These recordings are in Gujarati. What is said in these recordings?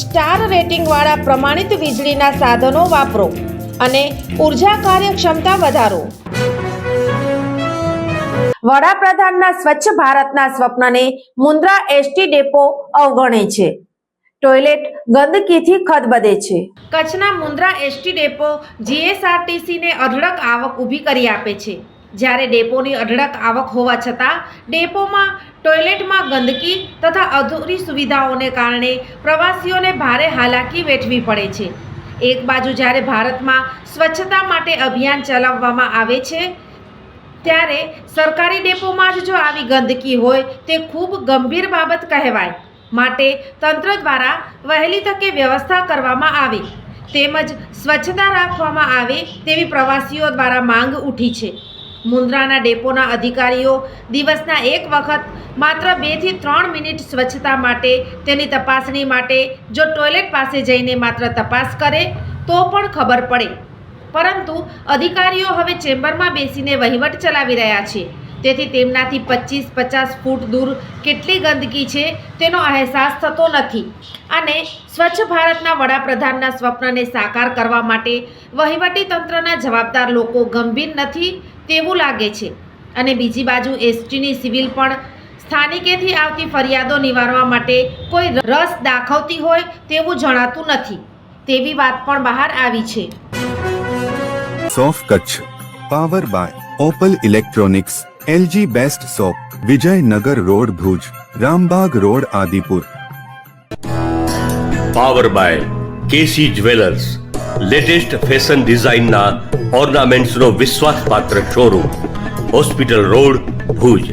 સ્ટાર રેટિંગવાળા પ્રમાણિત વીજળીના સાધનો વાપરો અને ઊર્જા કાર્યક્ષમતા વધારો. વડાપ્રધાનના સ્વચ્છ ભારતના સ્વપ્નને મુન્દ્રા એસટી ડેપો અવગણે છે. ટોયલેટ ગંદકીથી ખદબદે છે. કચ્છના મુન્દ્રા એસટી ડેપો જીએસઆરટીસીને અઢળક આવક ઊભી કરી આપે છે. જ્યારે ડેપોની અઢળક આવક હોવા છતાં ડેપોમાં ટોયલેટમાં ગંદકી તથા અધૂરી સુવિધાઓને કારણે પ્રવાસીઓને ભારે હાલાકી વેઠવી પડે છે. એક બાજુ જ્યારે ભારતમાં સ્વચ્છતા માટે અભિયાન ચલાવવામાં આવે છે, ત્યારે સરકારી ડેપોમાં જ જો આવી ગંદકી હોય, તે ખૂબ ગંભીર બાબત કહેવાય. માટે તંત્ર દ્વારા વહેલી તકે વ્યવસ્થા કરવામાં આવે, તેમજ સ્વચ્છતા રાખવામાં આવે તેવી પ્રવાસીઓ દ્વારા માંગ ઉઠી છે. મુન્દ્રાના ડેપોના અધિકારીઓ દિવસના એક વખત માત્ર બેથી ત્રણ મિનિટ સ્વચ્છતા માટે તેની તપાસણી માટે જો ટોયલેટ પાસે જઈને માત્ર તપાસ કરે, તો પણ ખબર પડે. પરંતુ અધિકારીઓ હવે ચેમ્બરમાં બેસીને વહીવટ ચલાવી રહ્યા છે. તેથી તેમનાથી પચીસ, પચાસ ફૂટ દૂર કેટલી ગંદકી છે તેનો અહેસાસ થતો નથી. અને સ્વચ્છ ભારતના વડાપ્રધાનના સ્વપ્નને સાકાર કરવા માટે વહીવટી તંત્રના જવાબદાર લોકો ગંભીર નથી તેવું લાગે છે. અને બીજી બાજુ એસટીની સિવિલ પણ સ્થાનિકેથી આવતી ફરિયાદો નિવારવા માટે કોઈ રસ દાખવતી હોય તેવું જણાતું નથી. તેવી વાત પણ બહાર આવી છે. સોફ Kutch, power by opal electronics. LG best shop Vijaynagar road Bhuj Rambag road Adipur power by KC jewellers latest fashion ડિઝાઇનના ઓર્નામેન્ટ્સનો વિશ્વાસપાત્ર શોરૂમ હોસ્પિટલ રોડ ભુજ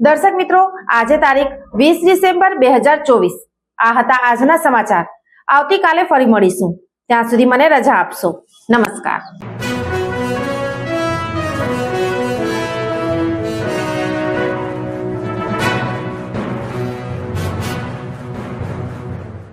દર્શક મિત્રો આજે તારીખ વીસ ડિસેમ્બર બે હજાર ચોવીસ. આ હતા આજના સમાચાર. આવતીકાલે ફરી મળીશું. ત્યાં સુધી મને રજા આપશો. નમસ્કાર.